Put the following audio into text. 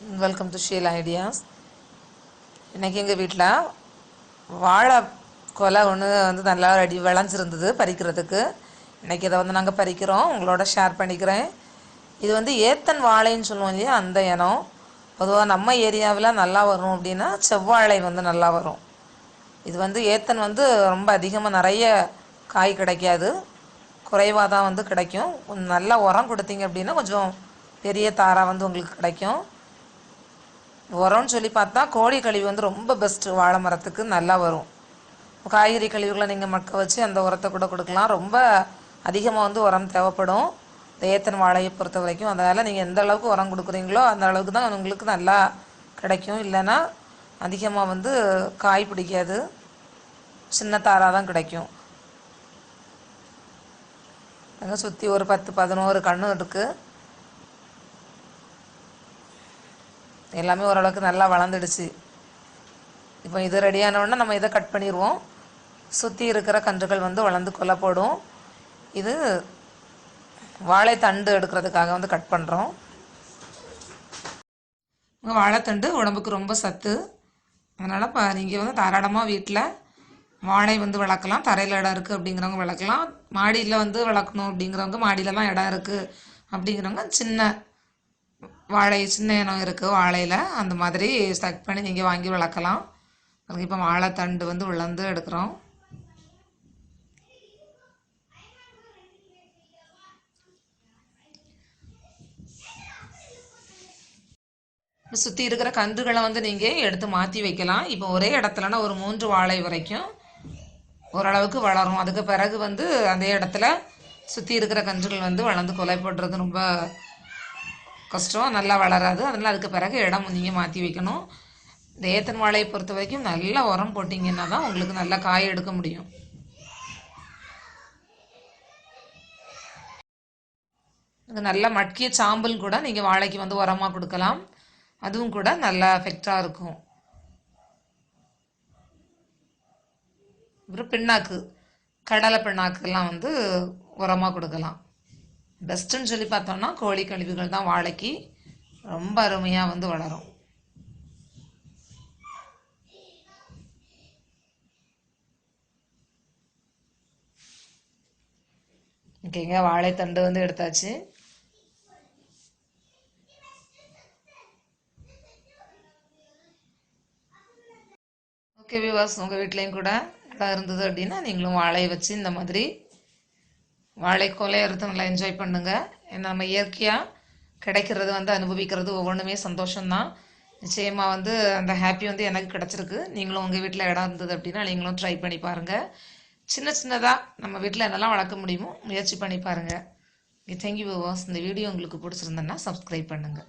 Welcome to Sheel ideas இன்றைக்கி எங்கள் வீட்டில் வாழை கொலை ஒன்று வந்து நல்லா ரெடி விளைஞ்சிருந்தது பறிக்கிறதுக்கு. இன்றைக்கி இதை வந்து நாங்கள் பறிக்கிறோம். உங்களோட ஷேர் பண்ணிக்கிறேன். இது வந்து ஏத்தன் வாழைன்னு சொல்லுவோம் இல்லையா? அந்த இனம். பொதுவாக நம்ம ஏரியாவில் நல்லா வரும் அப்படின்னா செவ்வாழை வந்து நல்லா வரும். இது வந்து ஏத்தன் வந்து ரொம்ப அதிகமாக நிறைய காய் கிடைக்காது. குறைவாக தான் வந்து கிடைக்கும். நல்லா உரம் கொடுத்தீங்க அப்படின்னா கொஞ்சம் பெரிய தாராக வந்து உங்களுக்கு கிடைக்கும். உரம்னு சொல்லி பார்த்தா கோழி கழிவு வந்து ரொம்ப பெஸ்ட்டு வாழை மரத்துக்கு நல்லா வரும். காய்கறி கழிவுகளை நீங்கள் மக்க வச்சு அந்த உரத்தை கூட கொடுக்கலாம். ரொம்ப அதிகமாக வந்து உரம் தேவைப்படும். இந்த ஏத்தன் வாழையை பொறுத்த வரைக்கும். அதனால் நீங்கள் எந்த அளவுக்கு உரம் கொடுக்குறீங்களோ அந்த அளவுக்கு தான் உங்களுக்கு நல்லா கிடைக்கும். இல்லைன்னா அதிகமாக வந்து காய் பிடிக்காது. சின்ன தாராக தான் கிடைக்கும். அங்கே சுற்றி ஒரு பத்து பதினோரு கன்று இருக்குது எல்லாமே ஓரளவுக்கு நல்லா வளர்ந்துடுச்சு. இப்போ இது ரெடியானவுடனே நம்ம இதை கட் பண்ணிடுவோம் சுற்றி இருக்கிற கன்றுகள் வந்து வளர்ந்து கொல்லப்படும் இது வாழைத்தண்டு எடுக்கிறதுக்காக வந்து கட் பண்ணுறோம் வாழைத்தண்டு உடம்புக்கு ரொம்ப சத்து. அதனால் இப்போ நீங்கள் வந்து தாராளமாக வீட்டில் வாழை வந்து வளர்க்கலாம். தரையில் இடம் இருக்குது அப்படிங்கிறவங்க வளர்க்கலாம். மாடியில் வந்து வளர்க்கணும் அப்படிங்கிறவங்க மாடியிலலாம் இடம் இருக்குது அப்படிங்கிறவங்க சின்ன வாழை சின்ன இனம் இருக்குது வாழையில். அந்த மாதிரி ஸ்டக் பண்ணி நீங்கள் வாங்கி வளர்க்கலாம். அதுக்கு இப்போ வாழைத்தண்டு வந்து உழந்து எடுக்கிறோம். சுற்றி இருக்கிற கன்றுகளை வந்து நீங்கள் எடுத்து மாற்றி வைக்கலாம். இப்போ ஒரே இடத்துலனா ஒரு மூன்று வாழை வரைக்கும் ஓரளவுக்கு வளரும். அதுக்கு பிறகு வந்து அதே இடத்துல சுற்றி இருக்கிற கன்றுகள் வந்து வளர்ந்து கொலை போடுறது ரொம்ப கஷ்டம் நல்லா வளராது. அதனால் அதுக்கு பிறகு இடம் நீங்கள் மாற்றி வைக்கணும். இந்த ஏத்தன் வாழையை பொறுத்த வரைக்கும் நல்லா உரம் போட்டிங்கன்னா தான் உங்களுக்கு நல்லா காய் எடுக்க முடியும். இது நல்லா மட்கிய சாம்பல் கூட நீங்கள் வாழைக்கு வந்து உரமாக கொடுக்கலாம். அதுவும் கூட நல்லா எஃபெக்டாக இருக்கும். அப்புறம் பிண்ணாக்கு கடலை பிண்ணாக்குலாம் வந்து உரமாக கொடுக்கலாம். பெஸ்ட்டுன்னு சொல்லி பார்த்தோம்னா கோழி கழிவுகள் தான் வாழைக்கு ரொம்ப அருமையாக வந்து வளரும். ஓகேங்க வாழைத்தண்டு வந்து எடுத்தாச்சு. ஓகே விவாஸ் உங்கள் வீட்லேயும் கூட இடம் இருந்தது அப்படின்னா நீங்களும் வாழையை வச்சு இந்த மாதிரி வாழை கொலை நல்லா என்ஜாய் பண்ணுங்கள் ஏன்னா நம்ம இயற்கையாக கிடைக்கிறது வந்து அனுபவிக்கிறது ஒவ்வொன்றுமே சந்தோஷம்தான். நிச்சயமாக வந்து அந்த ஹாப்பி வந்து எனக்கு கிடச்சிருக்கு. நீங்களும் உங்கள் வீட்டில் இடம் இருந்தது அப்படின்னா நீங்களும் ட்ரை பண்ணி பாருங்கள் சின்ன சின்னதாக நம்ம வீட்டில் என்னெல்லாம் வளர்க்க முடியுமோ முயற்சி பண்ணி பாருங்கள் தேங்க்யூ விவாஸ் இந்த வீடியோ உங்களுக்கு பிடிச்சிருந்தேன்னா சப்ஸ்கிரைப் பண்ணுங்கள்